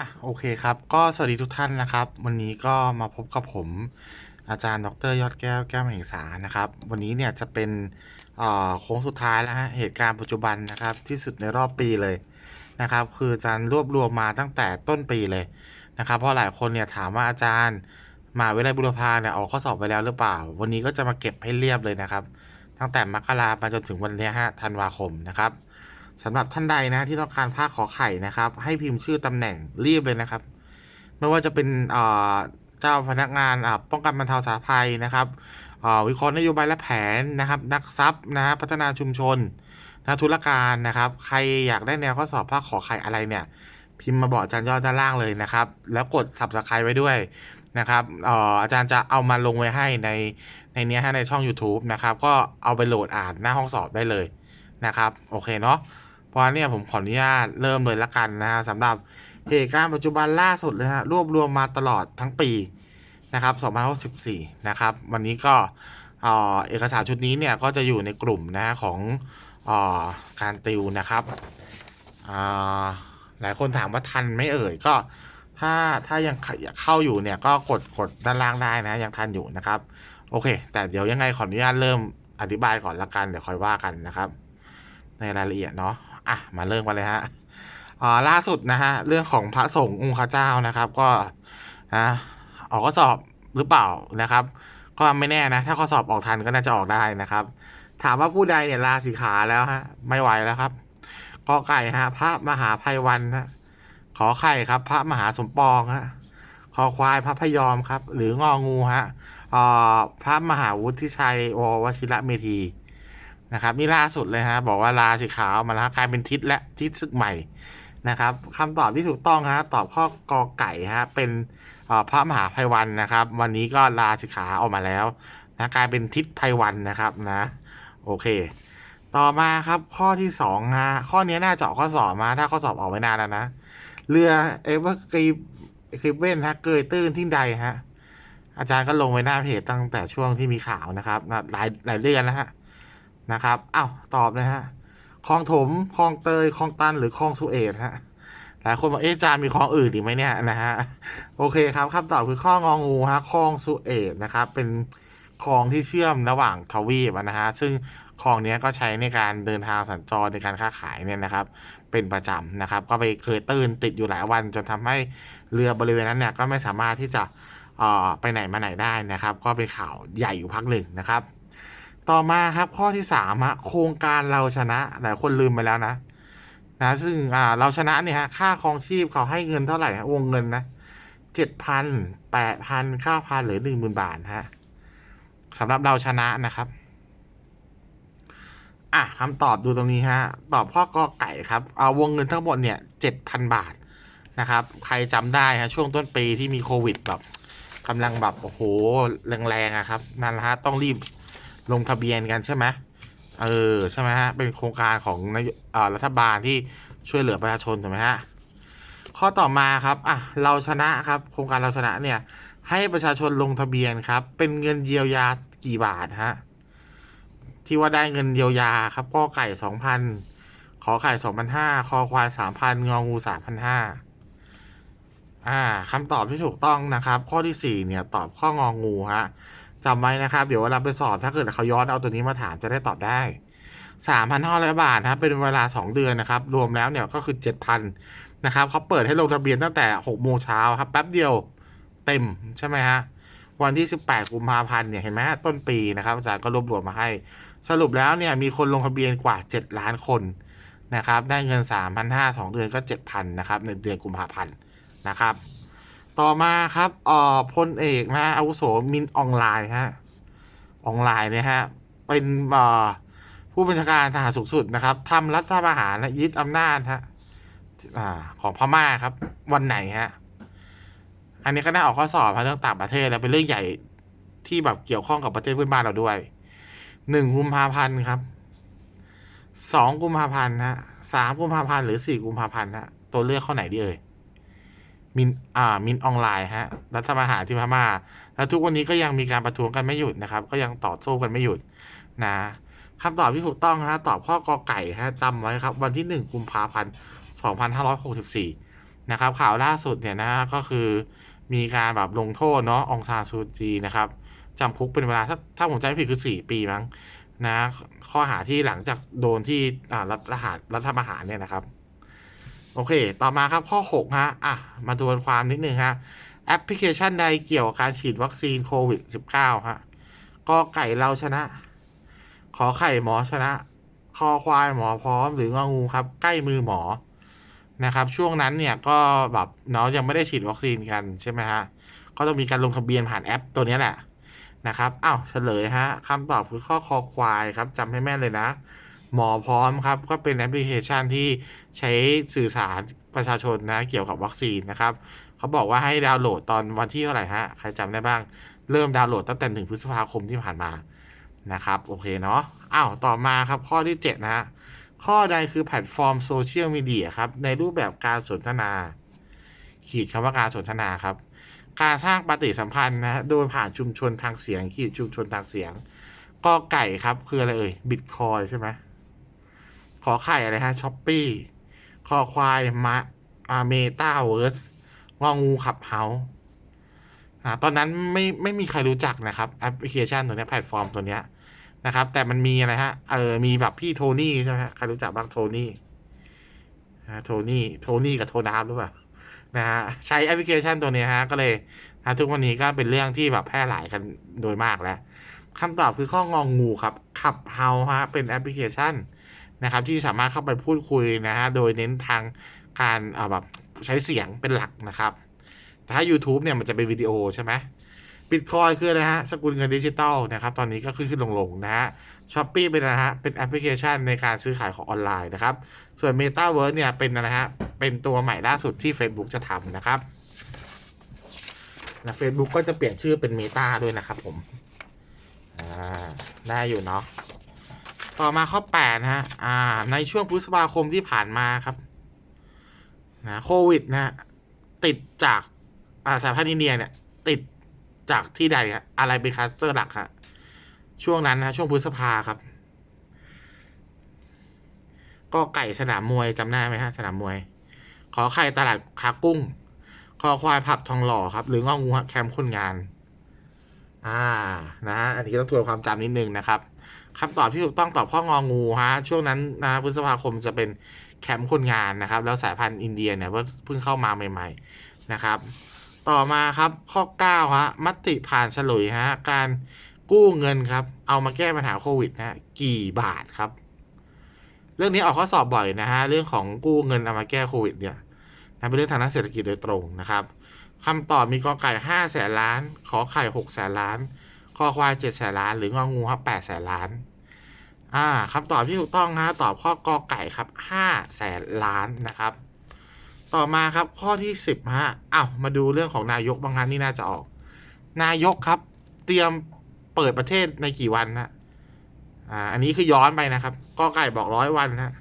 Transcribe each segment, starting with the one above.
อะโอเคครับ ก็สวัสดีทุกท่านนะครับ วันนี้ก็มาพบกับผม อาจารย์ดรยอดแก้วแก้วแห่งสานะครับ วันนี้เนี่ยจะเป็นอ่อโค้งสุดท้ายแล้วฮะเหตุการณ์ปัจจุบันนะครับ ที่สุดในรอบปีเลยนะครับ คืออาจารย์รวบรวมมาตั้งแต่ต้นปีเลยนะครับ เพราะหลายคนเนี่ยถามว่าอาจารย์มหาวิทยาลัยบุรพาเนี่ยออกข้อสอบไปแล้วหรือเปล่า วันนี้ก็จะมาเก็บให้เรียบเลยนะครับ ตั้งแต่มกรามาจนถึงวันนี้ฮะธันวาคมนะครับ สำหรับท่านใดนะที่ต้องการภาคขอไข่นะครับ ให้พิมพ์ชื่อตำแหน่งรีบเลยนะครับ ไม่ว่าจะเป็นเจ้าพนักงานป้องกันบรรเทาสาธารณภัยนะครับวิเคราะห์นโยบายและแผนนะครับ นักทรัพย์นะพัฒนาชุมชนนะธุรการนะครับ ใครอยากได้แนวข้อสอบภาคขอไข่อะไรเนี่ย พิมพ์มาบอกอาจารย์ยอดด้านล่างเลยนะครับ แล้วกด subscribe ไว้ด้วยนะครับอาจารย์จะเอามาลงไว้ให้ในในนี้ยฮะในช่อง YouTube นะครับ ก็เอาไปโหลดอ่านหน้าห้องสอบได้เลยนะครับ โอเคเนาะ เพราะเนี่ยผมขออนุญาตเริ่มเลยละกันนะฮะสำหรับเหตุการณ์ปัจจุบันล่าสุดเลยฮะรวบรวมมาตลอดทั้งปีนะครับ2564นะครับ วันนี้ก็เออเอกสารชุดนี้เนี่ยก็จะอยู่ในกลุ่มนะฮะของเออการติวนะครับอ่าหลายคนถามว่าทันไม่เอ่ยก็ถ้าถ้ายังเข้าอยู่เนี่ยก็กดกดด้านล่างได้นะยังทันอยู่นะครับ โอเค แต่เดี๋ยวยังไงขออนุญาตเริ่มอธิบายก่อนละกันเดี๋ยวค่อยว่ากันนะครับ ในรายละเอียดเนาะ อะมาเริ่มกันเลยฮะอ่าล่าสุดนะฮะเรื่องของพระสงฆ์องค์ข้าเจ้านะครับ ก็นะออกข้อสอบหรือเปล่านะครับ ก็ไม่แน่นะ ถ้าข้อสอบออกทันก็น่าจะออกได้นะครับ ถามว่าผู้ใดเนี่ยลาสิกขาแล้วฮะไม่ไหวแล้วครับกอไก่ฮะพระมหาภัยวันฮะขอไข่ครับ พระมหาสมปองฮะคอควายพระพยอมครับ หรืององูฮะอ่าพระมหาวุฒิชัย ววชิระเมธี นะครับนี่ล่าสุดเลยฮะบอกว่าลาสีขาวมาแล้วกลายเป็นทิศและทิศศึกใหม่นะครับคำตอบที่ถูกต้องฮะตอบข้อกอไก่ฮะเป็นพระมหาภัยวันนะครับ วันนี้ก็ลาสิกขาออกมาแล้วนะกลายเป็นทิศภัยวันนะครับนะโอเค ต่อมาครับข้อที่สองฮะข้อนี้น่าจะออกข้อสอบมา ถ้าข้อสอบออกไว้นานแล้วนะเรือเอเวอร์กรีคลิปเว่นฮะเกยตื้นที่ใดฮะอาจารย์ก็ลงไว้หน้าเพจตั้งแต่ช่วงที่มีข่าวนะครับหลายหลายเดืองนแล้วฮะ นะครับอ้าวตอบเลยฮะคลองถมคลองเตยคลองตันหรือคลองสุเอตฮะหลายคนบอกเอ๊ะจารย์มีคลองอื่นอีกไหมเนี่ยนะฮะโอเคครับคำตอบคือข้ององูฮะคลองสุเอตนะครับเป็นคลองที่เชื่อมระหว่างทวีปนะฮะซึ่งคลองนี้ก็ใช้ในการเดินทางสัญจรในการค้าขายเนี่ยนะครับ เป็นประจำนะครับ ก็ไปเคยตื้นติดอยู่หลายวัน จนทำให้เรือบริเวณนั้นเนี่ยก็ไม่สามารถที่จะไปไหนมาไหนได้นะครับ ก็เป็นข่าวใหญ่อยู่พักหนึ่งนะครับ ต่อมาครับข้อที่สามโครงการเราชนะหลายคนลืมไปแล้วนะนะซึ่งอ่าเราชนะเนี่ยฮะค่าครองชีพเขาให้เงินเท่าไหร่วงเงินนะเจ็ดพันแปดพันเก้าพันหรือหนึ่งหมื่นบาทฮะสำหรับเราชนะนะครับ อะคำตอบดูตรงนี้ฮะ ตอบข้อกอไก่ครับ เอาวงเงินทั้งหมดเนี่ยเจ็ดพันบาทนะครับ ใครจำได้ฮะช่วงต้นปีที่มีโควิดแบบกำลังแบบโอ้โหแรงๆอะครับนั่นแหละฮะต้องรีบ ลงทะเบียนกันใช่ไหมเออใช่ไหมฮะเป็นโครงการของนอรัฐบาลที่ช่วยเหลือประชาชนถูกไหมฮะข้อต่อมาครับอะเราชนะครับ โครงการเราชนะเนี่ย ให้ประชาชนลงทะเบียนครับ เป็นเงินเยียวยากี่บาทฮะที่ว่าได้เงินเยียวยาครับก็ไก่สองพันขอไข่สองพันห้าคอควายสามพันงองูสามพันห้าอ่าคำตอบที่ถูกต้องนะครับ ข้อที่สี่เนี่ยตอบข้ององูฮะ จำไว้นะครับ เดี๋ยวเวลาไปสอบถ้าเกิดเขาย้อนเอาตัวนี้มาถามจะได้ตอบได้สามพันห้าร้อยบาทนะครับ เป็นเวลาสองเดือนนะครับ รวมแล้วเนี่ยก็คือเจ็ดพันนะครับเขาเปิดให้ลงทะเบียนตั้งแต่หกโมงเช้าครับ แป๊บเดียวเต็มใช่ไหมฮะวันที่สิบแปดกุมภาพันธ์เนี่ยเห็นไหมต้นปีนะครับอาจารย์ก็รวบรวมมาให้ สรุปแล้วเนี่ยมีคนลงทะเบียนกว่าเจ็ดล้านคนนะครับ ได้เงินสามพันห้าสองเดือนก็เจ็ดพันนะครับในเดือนกุมภาพันธ์นะครับ ต่อมาครับเอ่อพลเอกนะอาวุโสมินออนไลน์ฮะออนไลน์เนี่ยฮะเป็นเอ่อผู้บัญชาการทหารสูงสุดนะครับทำรัฐประหารและยึดอำนาจฮะอ่าของพม่าครับ วันไหนฮะอันนี้ก็น่าออกข้อสอบครับเรื่องต่างประเทศแล้วเป็นเรื่องใหญ่ที่แบบเกี่ยวข้องกับประเทศเพื่อนบ้านเราด้วยหนึ่งกุมภาพันธ์ครับสองกุมภาพันธ์ฮะสามกุมภาพันธ์หรือสี่กุมภาพันธ์ฮะตัวเลือกข้อไหนดีเอ่ย มินอ่ามินออนไลน์ฮะรัฐประหารที่พม่า แล้วทุกวันนี้ก็ยังมีการประท้วงกันไม่หยุดนะครับ ก็ยังต่อสู้กันไม่หยุดนะคำตอบที่ถูกต้องฮะตอบข้อกอไก่ฮะจำไว้ครับ วันที่หนึ่งกุมภาพันธ์สองพันห้าร้อยหกสิบสี่นะครับ ข่าวล่าสุดเนี่ยนะก็คือมีการแบบลงโทษเนาะองซานซูจีนะครับจำคุกเป็นเวลาถ้าถ้าผมจำไม่ผิดคือ 4 ปีมั้งนะข้อหาที่หลังจากโดนที่รัฐประหารรัฐประหารเนี่ยนะครับ โอเค ต่อมาครับข้อ 6 ฮะ อะ มาดูความนิดนึงฮะ แอปพลิเคชันใดเกี่ยวกับการฉีดวัคซีนโควิด -19 ฮะก็ไก่เราชนะ ขอไข่หมอชนะ คอควายหมอพร้อมหรืององูครับ ใกล้มือหมอ นะครับ ช่วงนั้นเนี่ยก็แบบเนาะยังไม่ได้ฉีดวัคซีนกันใช่ไหมฮะ ก็ต้องมีการลงทะเบียนผ่านแอปตัวนี้แหละนะครับ อ้าวเฉลยฮะคำตอบคือข้อคอควายครับจำให้แม่นเลยนะ หมอพร้อมครับ ก็เป็นแอปพลิเคชันที่ใช้สื่อสารประชาชนนะเกี่ยวกับวัคซีนนะครับเขาบอกว่าให้ดาวน์โหลดตอนวันที่เท่าไหร่ฮะใครจำได้บ้าง เริ่มดาวน์โหลดตั้งแต่หนึ่งพฤษภาคมที่ผ่านมานะครับโอเคเนาะอ้าวต่อมาครับข้อที่ 7 นะฮะข้อใดคือแพลตฟอร์มโซเชียลมีเดียครับ ในรูปแบบการสนทนา ขีดคำว่าการสนทนาครับ การสร้างปฏิสัมพันธ์นะโดยผ่านชุมชนทางเสียง ขีดชุมชนทางเสียงกอไก่ครับ คืออะไรเอ่ยบิตคอยใช่ไหม ขอไข่อะไรฮะช้อปปี้คอควายมะอาเมตาเวิร์สงองูขับเฮาอ่าตอนนั้นไม่ไม่มีใครรู้จักนะครับแอปพลิเคชันตัวนี้แพลตฟอร์มตัวเนี้ยนะครับ แต่มันมีอะไรฮะเออมีแบบพี่โทนี่ใช่ไหมใครรู้จักบ้างโทนี่ฮะโทนี่โทนี่กับโทนาหรือเปล่านะฮะใช้แอปพลิเคชันตัวนี้ฮะก็เลยนะทุกวันนี้ก็เป็นเรื่องที่แบบแพร่หลายกันโดยมากแล้วคำตอบคือข้ององูครับขับเฮาฮะเป็นแอปพลิเคชัน นะครับที่สามารถเข้าไปพูดคุยนะฮะโดยเน้นทางการอ่อแบบใช้เสียงเป็นหลักนะครับ แต่ถ้า YouTube เนี่ยมันจะเป็นวิดีโอใช่ไหมบิตคอยคืออะไรฮะสกุลเงินดิจิตอลนะครับตอนนี้ก็ขึ้นขึ้นลงลงๆนะฮะช้อปปี้เป็นนะฮะเป็นแอปพลิเคชันในการซื้อขายของออนไลน์นะครับ ส่วน Metaverse เนี่ยเป็นอะไรฮะเป็นตัวใหม่ล่าสุดที่ Facebook จะทำนะครับและ Facebook ก็จะเปลี่ยนชื่อเป็น Meta ด้วยนะครับผม อ่า ได้อยู่เนาะ ต่อมาข้อแปดนะฮะอ่า ในช่วงพฤษภาคมที่ผ่านมาครับนะโควิดนะติดจากอ่าสายพันธุ์อินเดียเนี่ย ติดจากที่ใดฮะอะไรเป็นคลัสเตอร์หลักฮะช่วงนั้นนะช่วงพฤษภาครับ ก็ไก่สนามมวยจำได้ไหมฮะสนามมวย ขอไข่ตลาดคากุ้ง คอควายผับทองหล่อครับ หรืององูแคมป์คนงาน อ่า นะฮะอันนี้ก็ต้องทวนความจำนิดนึงนะครับ คำตอบที่ถูกต้องตอบข้ององูฮะช่วงนั้นนะพฤษภาคมจะเป็นแคมป์คนงานนะครับ แล้วสายพันธุ์อินเดียเนี่ยเพิ่งเข้ามาใหม่ๆนะครับ ต่อมาครับข้อ9ฮะมติผ่านเฉลยฮะการกู้เงินครับ เอามาแก้ปัญหาโควิดนะฮะกี่บาทครับ เรื่องนี้ออกข้อสอบบ่อยนะฮะเรื่องของกู้เงินเอามาแก้โควิดเนี่ยนะเป็นเรื่องทางด้านเศรษฐกิจโดยตรงนะครับคำตอบมีกอไก่ห้าแสนล้าน ขอไข่หกแสนล้าน คอควายเจ็ดแสนล้าน หรืององูครับแปดแสนล้าน อ่าคำตอบที่ถูกต้องฮะตอบข้อกอไก่ครับห้าแสนล้านนะครับ ต่อมาครับข้อที่สิบฮะอ้าวมาดูเรื่องของนายกบางงานนี่น่าจะออก นายกครับ เตรียมเปิดประเทศในกี่วันนะอ่าอันนี้คือย้อนไปนะครับกอไก่บอกร้อยวันนะ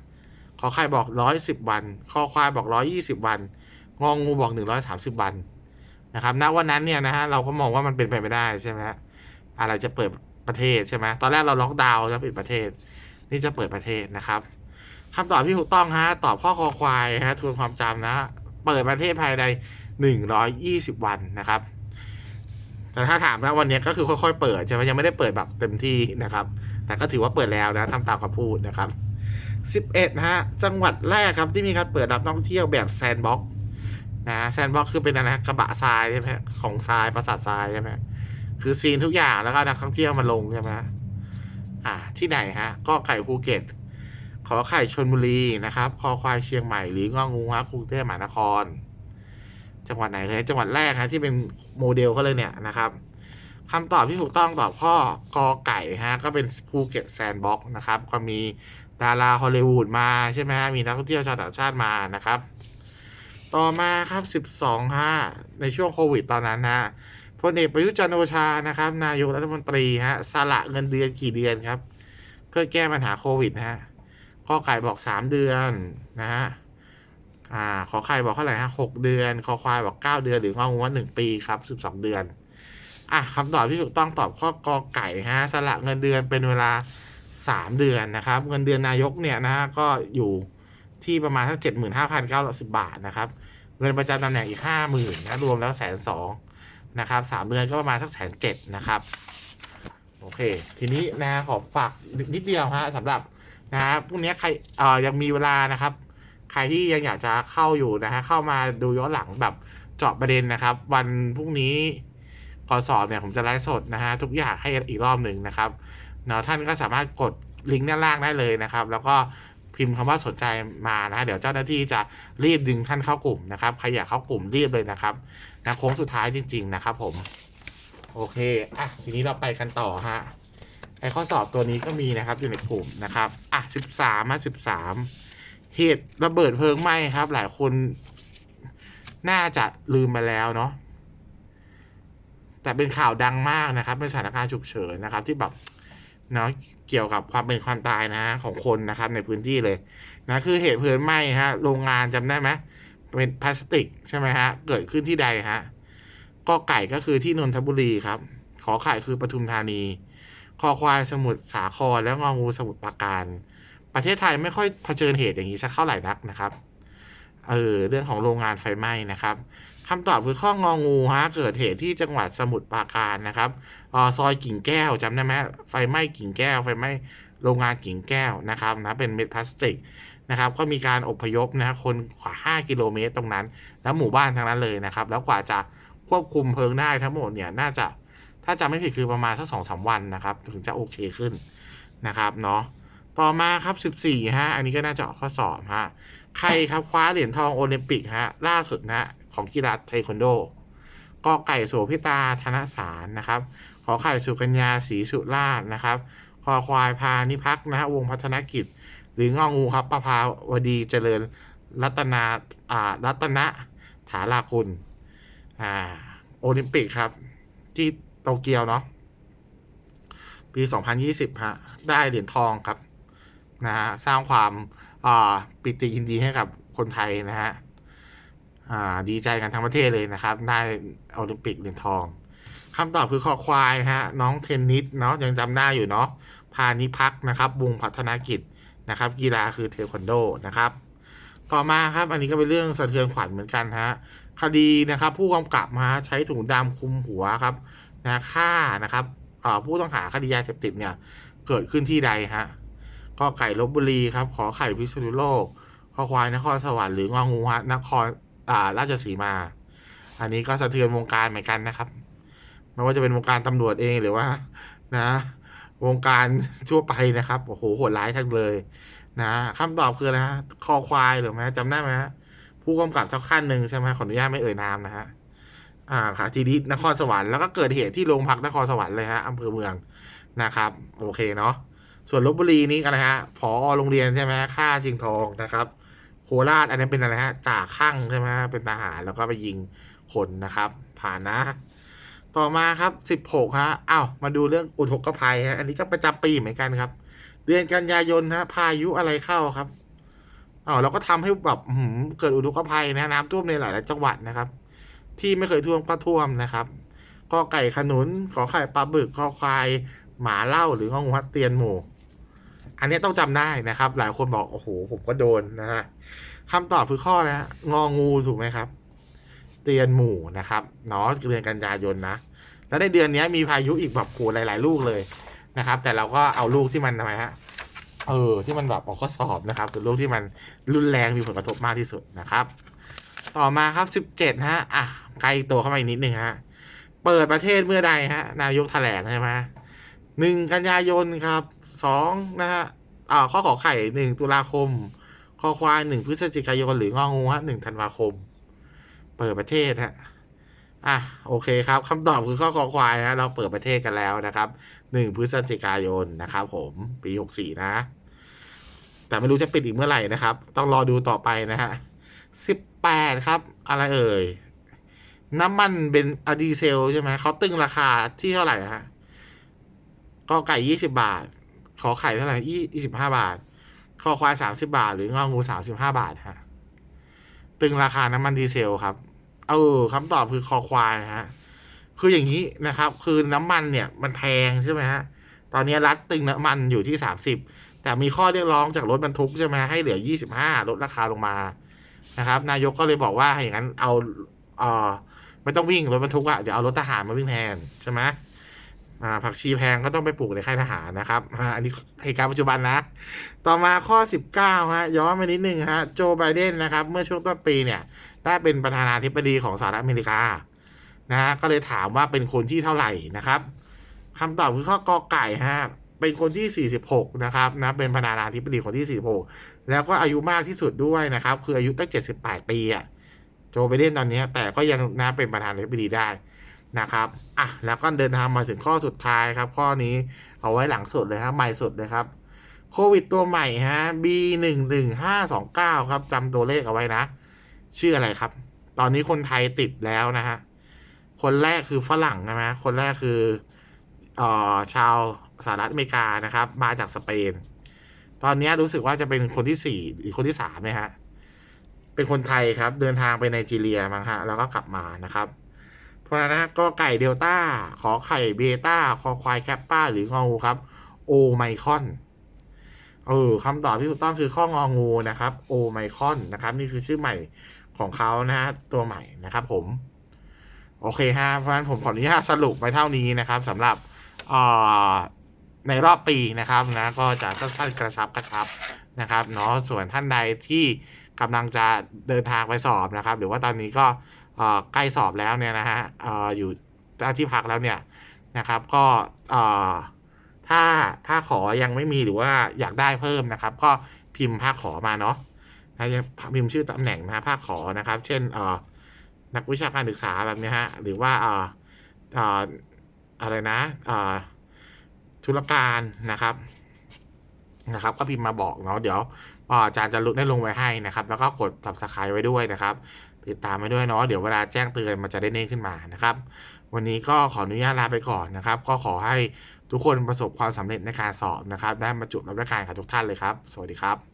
ขอไข่บอกร้อยสิบวันคอควายบอกร้อยยี่สิบวันงองูบอกหนึ่งร้อยสามสิบวันนะครับ ณ วันนั้นเนี่ยนะฮะเราก็มองว่ามันเป็นไปไม่ได้ใช่ไหมฮะ อะไรจะเปิดประเทศใช่ไหมตอนแรกเราล็อกดาวน์จะปิดประเทศ นี่จะเปิดประเทศนะครับคำตอบที่ถูกต้องฮะตอบข้อคอควายฮะทวนความจำนะ เปิดประเทศภายในหนึ่งร้อยยี่สิบวันนะครับ แต่ถ้าถามนะวันนี้ก็คือค่อยๆเปิดใช่ไหมยังไม่ได้เปิดแบบเต็มที่นะครับ แต่ก็ถือว่าเปิดแล้วนะทำตามคำพูดนะครับสิบเอ็ดนะฮะจังหวัดแรกครับที่มีการเปิดรับนักท่องเที่ยวแบบแซนด์บ็อกนะแซนด์บ็อกคือเป็นอะไรนะกระบะทรายใช่ไหมของทรายประสาททรายใช่ไหม คือซีนทุกอย่างแล้วก็นักท่องเที่ยวมาลงใช่ไหมอ่า ที่ไหนฮะ ก็ไก่ภูเก็ต ขอไข่ชนบุรีนะครับ คอควายเชียงใหม่ หรืององูฮะกรุงเทพมหานคร จังหวัดไหนเลยจังหวัดแรกฮะที่เป็นโมเดลเขาเลยเนี่ยนะครับคำตอบที่ถูกต้องตอบข้อกอไก่ฮะ ก็เป็นภูเก็ตแซนด์บ็อกนะครับ ก็มีดาราฮอลลีวูดมาใช่ไหมฮะ มีนักท่องเที่ยวชาวต่างชาติมานะครับ ต่อมาครับ 12ฮะในช่วงโควิดตอนนั้นนะ พลเอกประยุทธ์จันโอชานะครับ นายกรัฐมนตรีฮะสละเงินเดือนกี่เดือนครับ เพื่อแก้ปัญหาโควิดฮะข้อไก่บอก3เดือนนะฮะอ่าขอไข่บอกเท่าไหร่ฮะหกเดือนคอควายบอก9เดือนหรืององูว่าหนึ่งปีครับ12เดือนอะคำตอบที่ถูกต้องตอบข้อกอไก่ฮะสละเงินเดือนเป็นเวลา3เดือนนะครับ เงินเดือนนายกเนี่ยนะก็อยู่ที่ประมาณสักเจ็ดหมื่นห้าพันเก้าร้อยสิบบาทนะครับ เงินประจำตำแหน่งอีกห้าหมื่นนะรวมแล้วแสนสอง นะครับสามเดือนก็ประมาณสักแสนเจ็ดนะครับโอเค ทีนี้นะขอฝากนิดเดียวฮะสำหรับนะพรุ่งนี้ใครเอ่อยังมีเวลานะครับ ใครที่ยังอยากจะเข้าอยู่นะฮะเข้ามาดูย้อนหลังแบบเจาะประเด็นนะครับ วันพรุ่งนี้ก่อนสอบเนี่ยผมจะไลฟ์สดนะฮะทุกอย่างให้อีกรอบหนึ่งนะครับเนาะท่านก็สามารถกดลิงก์ด้านล่างได้เลยนะครับ แล้วก็ พิมพ์คำว่าสนใจมานะเดี๋ยวเจ้าหน้าที่จะรีบดึงท่านเข้ากลุ่มนะครับใครอยากเข้ากลุ่มรีบเลยนะครับนะโค้งสุดท้ายจริง ๆ นะครับ ผม โอเคอะทีนี้เราไปกันต่อฮะไอข้อสอบตัวนี้ก็มีนะครับอยู่ในกลุ่มนะครับอะสิบสามมาสิบสามเหตุระเบิดเพลิงไหม้ครับ หลายคนน่าจะลืมไปแล้วเนาะแต่เป็นข่าวดังมากนะครับเป็นสถานการณ์ฉุกเฉินนะครับ ที่แบบ เนาะเกี่ยวกับความเป็นความตายนะของคนนะครับในพื้นที่เลยนะคือเหตุเพลิงไหม้ฮะโรงงานจำได้ไหมเป็นพลาสติกใช่ไหมฮะเกิดขึ้นที่ใดฮะก็ไก่ก็คือที่นนทบุรีครับ ขอไข่คือปทุมธานี คอควายสมุทรสาครแล้วงองูสมุทรปราการ ประเทศไทยไม่ค่อยเผชิญเหตุอย่างนี้สักเท่าไหร่นักนะครับเออเรื่องของโรงงานไฟไหม้นะครับ คำตอบคือข้ององูฮะเกิดเหตุที่จังหวัดสมุทรปราการนะครับออซอยกิ่งแก้วจำได้ไหมไฟไหม้กิ่งแก้ว ไฟไหม้โรงงานกิ่งแก้วนะครับนะเป็นเม็ดพลาสติกนะครับ ก็มีการอพยพนะคนกว่า5กิโลเมตรตรงนั้น แล้วหมู่บ้านทั้งนั้นเลยนะครับ แล้วกว่าจะควบคุมเพลิงได้ทั้งหมดเนี่ยน่าจะถ้าจำไม่ผิดคือประมาณสักสองสามวันนะครับ ถึงจะโอเคขึ้นนะครับเนาะต่อมาครับ 14ฮะอันนี้ก็น่าจะข้อสอบฮะ ใครครับคว้าเหรียญทองโอลิมปิกฮะล่าสุดนะของกีฬาเทควันโดกอไก่โสพิตาธนสารนะครับ ขอไข่สุกัญญาศรีสุราชนะครับคอควายพานิพักนะฮะวงพัฒนกิจ หรืององูครับประภาวดีเจริญรัตนาอ่ารัตนะถารากุลอ่าโอลิมปิกครับ ที่โตเกียวเนาะปี 2020ฮะได้เหรียญทองครับนะฮะสร้างความ ปิติยินดีให้กับคนไทยนะฮะอ่าดีใจกันทั้งประเทศเลยนะครับ ได้โอลิมปิกเหรียญทองคำตอบคือขอควายฮะน้องเทนนิสเนาะยังจำได้อยู่เนาะพานิพักนะครับ วงพัฒนากิจนะครับ กีฬาคือเทควันโดนะครับ ต่อมาครับอันนี้ก็เป็นเรื่องสะเทือนขวัญเหมือนกันฮะคดีนะครับ ผู้กำกับมาใช้ถุงดำคลุมหัวครับนะฆ่านะครับอ่อผู้ต้องหาคดียาเสพติดเนี่ยเกิดขึ้นที่ใดฮะ ก็ไก่ลบบุรีครับ ขอไข่พิษณุโลกขอควายนครสวรรค์หรืององูฮะนครอ่าราชสีมา อันนี้ก็สะเทือนวงการเหมือนกันนะครับ ไม่ว่าจะเป็นวงการตำรวจเองหรือว่า นะ วงการทั่วไปนะครับโอ้โหโหดร้ายทั้งเลย นะคำตอบคืออะไรฮะคอควายหรือไหมจำได้ไหมฮะผู้กำกับเจ้าขั้นหนึ่งใช่ไหมขออนุญาตไม่เอ่ยนามนะฮะอ่าค่ะทีนี้นครสวรรค์แล้วก็เกิดเหตุที่โรงพักนครสวรรค์เลยฮะอำเภอเมืองนะครับ โอเคเนาะ ส่วนลบบุรีนี่อะไรฮะผอโรงเรียนใช่ไหมฆ่าชิงทองนะครับ โคราชอันนี้เป็นอะไรฮะจ่าข้างใช่ไหมเป็นทหารแล้วก็ไปยิงคนนะครับ ผ่านนะ ต่อมาครับสิบหกฮะอ้าวมาดูเรื่องอุทกภัยฮะอันนี้ก็ประจำปีเหมือนกันครับ เดือนกันยายนฮะพายุอะไรเข้าครับอ๋อเราก็ทำให้แบบเกิดอุทกภัยนะน้ำท่วมในหลายๆจังหวัดนะครับ ที่ไม่เคยท่วมก็ท่วมนะครับก็ไก่ขนุนขอไข่ปลาบึกขอควาย หมาเล่าหรืององูฮัดเตียนหมู อันนี้ต้องจำได้นะครับ หลายคนบอกโอ้โหผมก็โดนนะฮะคำตอบคือข้อนะงองูถูกไหมครับ เตียนหมู่นะครับเนาะเดือนกันยายนนะ แล้วในเดือนนี้มีพายุอีกแบบโหหลาย ๆ ลูกเลยนะครับ แต่เราก็เอาลูกที่มันทำไมฮะเออที่มันแบบออกข้อสอบนะครับคือลูกที่มันรุนแรงมีผลกระทบมากที่สุดนะครับ ต่อมาครับสิบเจ็ดฮะอะไกลตัวเข้ามาอีกนิดนึงฮะเปิดประเทศเมื่อใดฮะ นายกแถลงใช่ไหมหนึ่งกันยายนครับ สองนะฮะอ่าข้อขอไข่หนึ่งตุลาคมข้อควายหนึ่งพฤศจิกายนหรืององูฮะหนึ่งธันวาคม เปิดประเทศฮะอะโอเคครับคำตอบคือข้อคอควายฮะเราเปิดประเทศกันแล้วนะครับหนึ่งพฤศจิกายนนะครับผมปีหกสี่นะ แต่ไม่รู้จะปิดอีกเมื่อไหร่นะครับ ต้องรอดูต่อไปนะฮะสิบแปดครับ อะไรเอ่ย น้ำมันเบนอะดีเซลใช่ไหมเขาตึงราคาที่เท่าไหร่ฮะก็ไก่ยี่สิบาท ขอไข่เท่าไหร่ยี่สิบห้าบาทขอควายสามสิบาท หรืององูสามสิบห้าบาทฮะ ตึงราคาน้ำมันดีเซลครับ เออคำตอบคือคอควายฮะ คืออย่างนี้นะครับ คือน้ำมันเนี่ยมันแพงใช่ไหมฮะ ตอนนี้รัฐตึงน้ำมันอยู่ที่สามสิบแต่มีข้อเรียกร้องจากรถบรรทุกใช่ไหมให้เหลือยี่สิบห้าลดราคาลงมานะครับ นายกก็เลยบอกว่าอย่างนั้นเอาเออไม่ต้องวิ่งรถบรรทุกอะเดี๋ยวเอารถทหารมาวิ่งแทนใช่ไหม อ่าผักชีแพงก็ต้องไปปลูกในค่ายทหารนะครับอ่าอันนี้เหตุการณ์ปัจจุบันนะ ต่อมาข้อ 19ฮะย้อนมานิดนึงฮะโจไบเดนนะครับเมื่อช่วงต้นปีเนี่ยได้เป็นประธานาธิบดีของสหรัฐอเมริกานะฮะก็เลยถามว่าเป็นคนที่เท่าไหร่นะครับคำตอบคือข้อกอไก่ฮะเป็นคนที่ 46 นะครับนะเป็นประธานาธิบดีคนที่ 46 แล้วก็อายุมากที่สุดด้วยนะครับ คืออายุตั้ง 78 ปีอะโจไบเดนตอนนี้แต่ก็ยังนะเป็นประธานาธิบดีได้ นะครับอะแล้วก็เดินทางมาถึงข้อสุดท้ายครับ ข้อนี้เอาไว้หลังสุดเลยครับใหม่สุดเลยครับโควิดตัวใหม่ฮะ B หนึ่งหนึ่งห้าสองเก้าครับจำตัวเลขเอาไว้นะ ชื่ออะไรครับ ตอนนี้คนไทยติดแล้วนะฮะ คนแรกคือฝรั่งใช่ไหมคนแรกคือเอ่อชาวสหรัฐอเมริกานะครับ มาจากสเปน ตอนนี้รู้สึกว่าจะเป็นคนที่สี่หรือคนที่สามเนี่ยฮะ เป็นคนไทยครับ เดินทางไปไนจีเรียมั้งฮะ แล้วก็กลับมานะครับ พราะนะก็ไก่เดลต้า ขอไข่เบต้า คอควายแคปป้า หรืององูครับ โอไมคอน เออคำตอบที่ถูกต้องคือข้ององูนะครับ โอไมคอนนะครับ นี่คือชื่อใหม่ของเขานะฮะตัวใหม่นะครับผม โอเคฮะ เพราะฉะนั้นผมขออนุญาตสรุปไปเท่านี้นะครับสำหรับออในรอบปีนะครับนะ ก็จะสั้นๆกระชับกระชับนะครับเนาะส่วนท่านใดที่กำลังจะเดินทางไปสอบนะครับ หรือว่าตอนนี้ก็ ใกล้สอบแล้วเนี่ยนะฮะอยู่ที่พักแล้วเนี่ยนะครับ ก็ถ้าถ้าขอยังไม่มีหรือว่าอยากได้เพิ่มนะครับ ก็พิมพ์ภาคขอมาเนาะนะยังพิมพ์ชื่อตำแหน่งนะภาคขอนะครับ เช่นนักวิชาการศึกษาแบบนี้ฮะหรือว่าอออะไรนะธุรการนะครับนะครับ ก็พิมพ์มาบอกเนาะเดี๋ยวอาจารย์จะลุได้ลงไว้ให้นะครับ แล้วก็กด subscribe ไว้ด้วยนะครับ ติดตามไปด้วยเนาะเดี๋ยวเวลาแจ้งเตือนมันจะได้เด้งขึ้นมานะครับ วันนี้ก็ขออนุญาตลาไปก่อนนะครับ ก็ขอให้ทุกคนประสบความสำเร็จในการสอบนะครับ ได้มาจุดรับราชการกับทุกท่านเลยครับ สวัสดีครับ